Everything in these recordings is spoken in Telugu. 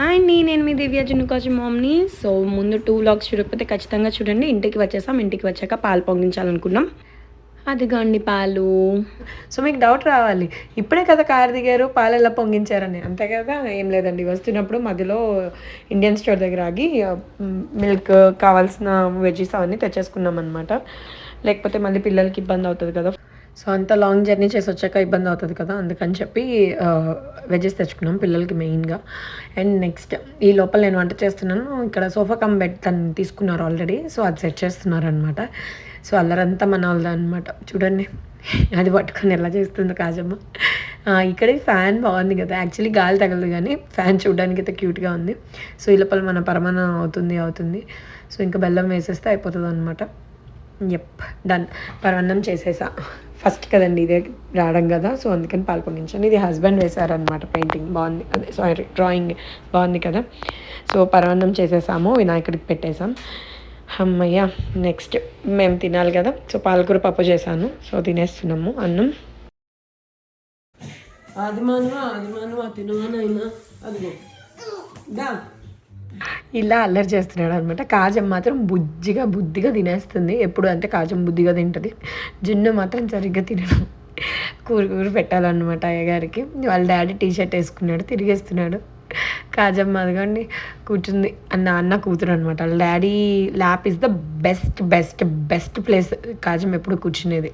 హాయ్ అండి నేను మీ దివ్య జున్నుకోచి మామ్ని. సో ముందు టూ వ్లాగ్స్ చూడకపోతే ఖచ్చితంగా చూడండి. ఇంటికి వచ్చేసాం ఇంటికి వచ్చాక పాలు పొంగించాలనుకున్నాం. అదిగో అండి పాలు. సో మీకు డౌట్ రావాలి. ఇప్పుడే కదా కారు దిగారు పాలు ఎలా పొంగించారని. అంతే కదా ఏం లేదండి. వస్తున్నప్పుడు మధ్యలో ఇండియన్ స్టోర్ దగ్గర ఆగి మిల్క్ కావాల్సిన వెజీస్ అవన్నీ తెచ్చేసుకున్నాం అనమాట లేకపోతే మళ్ళీ పిల్లలకి ఇబ్బంది అవుతుంది కదా. సో అంత లాంగ్ జర్నీ చేసి వచ్చాక ఇబ్బంది అవుతుంది కదా అందుకని చెప్పి వెజెస్ తెచ్చుకున్నాం పిల్లలకి మెయిన్గా. అండ్ నెక్స్ట్ ఈ లోపల నేను వంట చేస్తున్నాను. ఇక్కడ సోఫా కమ్ బెడ్ తను తీసుకున్నారు ఆల్రెడీ సో అది సెట్ చేస్తున్నారు అనమాట సో అల్లరంతా మన వాళ్ళది అనమాట చూడండి అది పట్టుకొని ఎలా చేస్తుంది కాజమ్మ. ఇక్కడ ఫ్యాన్ బాగుంది కదా. యాక్చువల్లీ గాలి తగలదు కానీ ఫ్యాన్ చూడడానికి అయితే క్యూట్గా ఉంది. సో ఈ లోపల మన పరమాణం అవుతుంది అవుతుంది. సో ఇంకా బెల్లం వేసేస్తే అయిపోతుంది అనమాట ఎప్ డన్ పరవన్నం చేసేసా. ఫస్ట్ కదండి ఇదే రావడం కదా సో అందుకని పాల్పొంగించాను ఇది హస్బెండ్ వేశారనమాట పెయింటింగ్ బాగుంది. అదే సారీ డ్రాయింగ్ బాగుంది కదా. సో పరవన్నం చేసేసాము వినాయకుడికి పెట్టేసాం అమ్మయ్య నెక్స్ట్ మేము తినాలి కదా. సో పాలకూర పప్పు చేశాను. సో తినేస్తున్నాము అన్నం. అది మానవా అది మానవా తినవానైనా అదిగో. దా. ఇలా అల్లరి చేస్తున్నాడు అనమాట కాజం మాత్రం బుజ్జిగా బుద్ధిగా తినేస్తుంది. ఎప్పుడు అంటే కాజం బుద్ధిగా తింటుంది. జున్ను మాత్రం సరిగ్గా తినడం. కూర కూర పెట్టాలన్నమాట అయ్యగారికి. వాళ్ళ డాడీ టీ షర్ట్ వేసుకున్నాడు తిరిగేస్తున్నాడు. కాజమ్మ అదిగోండి కూర్చుంది. అన్న అన్న కూతురు అనమాట వాళ్ళ daddy lap is the best best best place. Kajam ఎప్పుడు కూర్చునేది.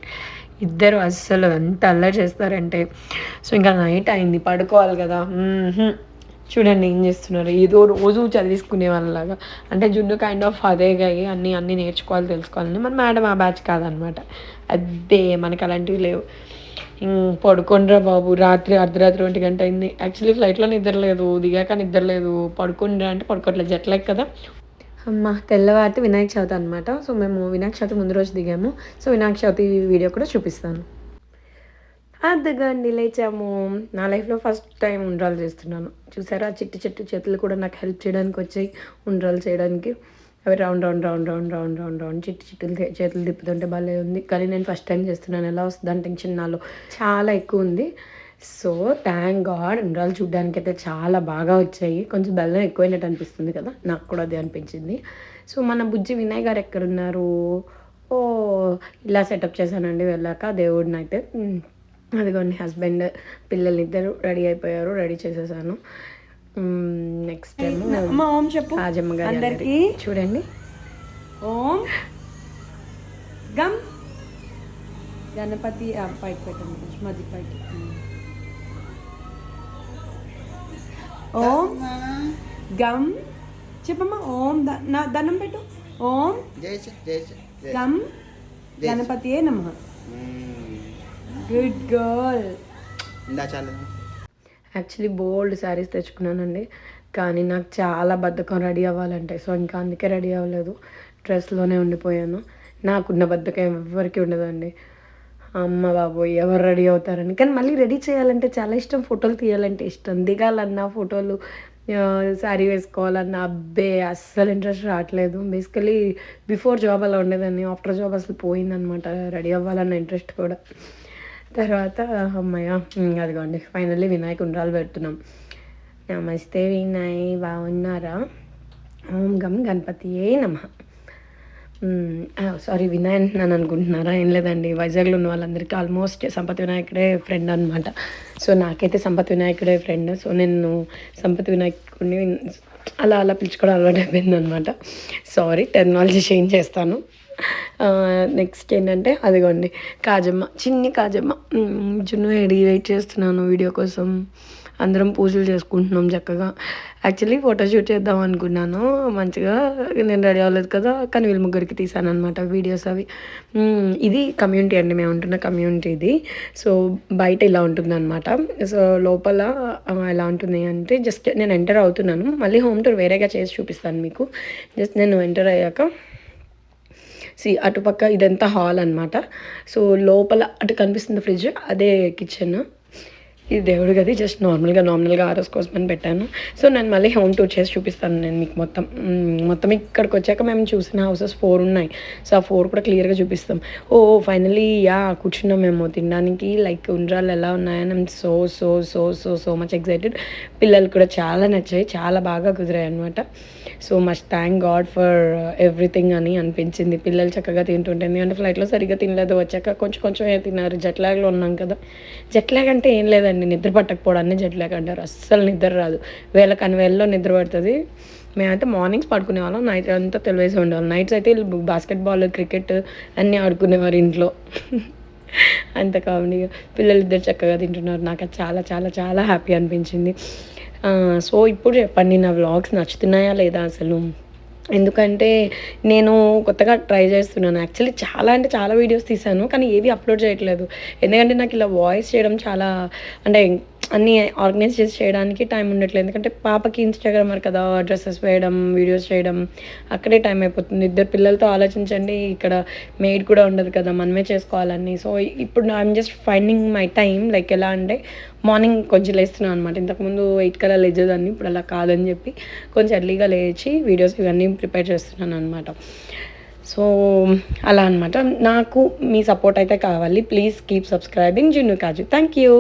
ఇద్దరు అస్సలు ఎంత అల్లరి చేస్తారంటే. సో ఇంకా నైట్ అయింది పడుకోవాలి కదా. చూడండి ఏం చేస్తున్నారు? ఏదో రోజు చదివేసుకునే వాళ్ళలాగా. అంటే జున్ను కైండ్ ఆఫ్ అదే గాయి అన్నీ అన్నీ నేర్చుకోవాలి తెలుసుకోవాలని. మన మేడం ఆ బ్యాచ్ కాదనమాట. అదే మనకు అలాంటివి లేవు. పడుకోండ్రా బాబు. రాత్రి అర్ధరాత్రి ఒంటి గంట అయింది. యాక్చువల్లీ ఫ్లైట్లో నిద్ర లేదు. దిగాక నిద్ర లేదు. పడుకుండ్రా అంటే పడుకోవట్లేదు. జట్లెక్ కదా. అమ్మ తెల్లవారితే వినాయక చవితి అనమాట సో మేము వినాయక చవితి ముందు రోజు దిగాము. సో వినాయక చవితి వీడియో కూడా చూపిస్తాను. అద్దగండి లేచాము నా లైఫ్లో ఫస్ట్ టైం ఉండ్రాలు చేస్తున్నాను. చూసారా? చిట్టి చెట్టు చేతులు కూడా నాకు హెల్ప్ చేయడానికి వచ్చాయి. ఉండ్రాలు చేయడానికి. అవి round round round round round round round చిట్టి చిట్టులు చేతులు తిప్పుతుంటే భలే ఉంది. కానీ నేను ఫస్ట్ టైం చేస్తున్నాను. ఎలా వస్తుంది అంటే టెన్షన్ నాలో చాలా ఎక్కువ ఉంది. సో థ్యాంక్ గాడ్ ఉండ్రాలు చూడడానికి అయితే చాలా బాగా వచ్చాయి. కొంచెం బెల్లం ఎక్కువైనట్టు అనిపిస్తుంది కదా? నాకు కూడా అదే అనిపించింది. సో మన బుజ్జి వినయ్ గారు ఎక్కడున్నారు? ఓ ఇలా సెటప్ చేశానండి. వెళ్ళాక దేవుడిని అయితే అదిగోండి హస్బెండ్ పిల్లలు ఇద్దరు రెడీ అయిపోయారు రెడీ చేసేసాను. నెక్స్ట్ టైం అమ్మ ఓం చెప్పు. రాజమ్మ గారి. చూడండి. ఓం. గమ్. గణపతి పైకి పెట్టండి మధ్య పైకి. ఓం. గమ్. చెప్పమ్మా ఓం నా దండం పెట్టు. ఓం. గమ్. గణపతియే నమ. గుడ్ గర్ల్ ఇందా చాలు. యాక్చువల్లీ బోల్డ్ శారీస్ తెచ్చుకున్నానండి. కానీ నాకు చాలా బద్ధకం రెడీ అవ్వాలంటే సో ఇంకా అందుకే రెడీ అవ్వలేదు. డ్రెస్లోనే ఉండిపోయాను. నాకున్న బద్ధకం ఎవరికి ఉండదండి. అమ్మ బాబోయ్ ఎవరు రెడీ అవుతారని. కానీ మళ్ళీ రెడీ చేయాలంటే చాలా ఇష్టం. ఫోటోలు తీయాలంటే ఇష్టం. దిగాలన్నా ఫోటోలు శారీ వేసుకోవాలన్నా అబ్బే అస్సలు ఇంట్రెస్ట్ రావట్లేదు. బేసికలీ బిఫోర్ జాబ్ అలా ఉండేదాన్ని. ఆఫ్టర్ జాబ్ అసలు పోయిందనమాట రెడీ అవ్వాలన్న ఇంట్రెస్ట్ కూడా. తర్వాత అమ్మయ్య అదిగోండి ఫైనల్లీ వినాయక ఉండ్రాలు పెడుతున్నాం. నమస్తే వినాయ్ బాగున్నారా? ఓం గం గణపతియే నమ. సారీ వినాయ్ అంటున్నాను అనుకుంటున్నారా? ఏం లేదండి వైజాగ్లో ఉన్న వాళ్ళందరికీ ఆల్మోస్ట్ సంపత్ వినాయకుడే ఫ్రెండ్ అనమాట సో నాకైతే సంపత్ వినాయకుడే ఫ్రెండ్ సో నేను సంపత్ వినాయకుడిని అలా అలా పిలుచుకోవడం అలవాటు అయిపోయింది అనమాట సారీ టెక్నాలజీ చేంజ్ చేస్తాను. నెక్స్ట్ ఏంటంటే అదిగోండి కాజమ్మ చిన్ని కాజమ్మ. జున్ను ఎడి వెయిట్ చేస్తున్నాను వీడియో కోసం. అందరం పూజలు చేసుకుంటున్నాం చక్కగా. యాక్చువల్లీ ఫోటోషూట్ చేద్దాం అనుకున్నాను. మంచిగా నేను రెడీ అవ్వలేదు కదా కానీ వీళ్ళ ముగ్గురికి తీసాను అనమాట వీడియోస్ అవి. ఇది కమ్యూనిటీ అండి మేము ఉంటున్న కమ్యూనిటీ ఇది. సో బయట ఇలా ఉంటుంది అనమాట సో లోపల ఎలా ఉంటుంది అంటే జస్ట్ నేను ఎంటర్ అవుతున్నాను. మళ్ళీ హోమ్ టూర్ వేరేగా చేసి చూపిస్తాను మీకు. జస్ట్ నేను ఎంటర్ అయ్యాక సి అటుపక్క ఇదంతా హాల్ అనమాట సో లోపల అటు కనిపిస్తుంది ఫ్రిడ్జ్ అదే కిచెన్ ఇది దేవుడు గది జస్ట్ నార్మల్గా నార్మల్గా ఆరోస్ కోసం అని పెట్టాను. సో నేను మళ్ళీ హోమ్ టూర్ చేసి చూపిస్తాను నేను మీకు మొత్తం. మొత్తం ఇక్కడికి వచ్చాక మేము చూసిన హౌసెస్ ఫోర్ ఉన్నాయి. సో ఆ ఫోర్ కూడా క్లియర్గా చూపిస్తాం. ఓ ఫైనలీ యా కూర్చున్నాం మేము తినడానికి. లైక్ ఉండ్రాలు ఎలా ఉన్నాయని so so so so so much excited పిల్లలు కూడా చాలా నచ్చాయి. చాలా బాగా కుదిరాయి అనమాట so much thank God for everything అని అనిపించింది. పిల్లలు చక్కగా తింటుంటే ఎందుకంటే ఫ్లైట్లో సరిగ్గా తినలేదు. వచ్చాక కొంచెం కొంచెం తిన్నారు. జట్లాగ్లో ఉన్నాం కదా. జట్లాగ్ అంటే ఏం లేదండి. నిద్ర పట్టకపోవడాన్ని జెట్ లాగ్ అంటారు అస్సలు నిద్ర రాదు. వేళ కని వేలలో నిద్ర పడుతుంది. మేమైతే మార్నింగ్స్ పడుకునే వాళ్ళం. నైట్ అంతా తెలివేసి ఉండేవాళ్ళం. నైట్స్ అయితే బాస్కెట్బాల్ క్రికెట్ అన్నీ ఆడుకునేవారు ఇంట్లో. అంత కామెడీగా పిల్లలు ఇద్దరు చక్కగా తింటున్నారు. నాకు అది చాలా చాలా చాలా హ్యాపీ అనిపించింది. సో ఇప్పుడు చెప్పండి. నా వ్లాగ్స్ నచ్చుతున్నాయా లేదా అసలు? ఎందుకంటే నేను కొత్తగా ట్రై చేస్తున్నాను. యాక్చువల్లీ చాలా అంటే చాలా వీడియోస్ తీశాను కానీ ఏవి అప్లోడ్ చేయట్లేదు. ఎందుకంటే నాకు ఇలా వాయిస్ చేయడం చాలా అంటే అన్నీ ఆర్గనైజ్ చేసి చేయడానికి టైం ఉండట్లేదు. ఎందుకంటే పాపకి ఇన్స్టాగ్రామర్ కదా డ్రెస్సెస్ వేయడం వీడియోస్ చేయడం అక్కడే టైం అయిపోతుంది. ఇద్దరు పిల్లలతో ఆలోచించండి ఇక్కడ మెయిడ్ కూడా ఉండదు కదా మనమే చేసుకోవాలని. సో ఇప్పుడు I'm just finding my time like ఎలా అంటే మార్నింగ్ కొంచెం లేస్తున్నాను అనమాట ఇంతకుముందు ఎయిట్ కల్లా లేచేదాన్ని ఇప్పుడు అలా కాదని చెప్పి కొంచెం ఎర్లీగా లేచి వీడియోస్ ఇవన్నీ ప్రిపేర్ చేస్తున్నాను అనమాట సో అలా అనమాట నాకు మీ సపోర్ట్ అయితే కావాలి. ప్లీజ్ కీప్ సబ్స్క్రైబింగ్ జున్ను కాజు థ్యాంక్ యూ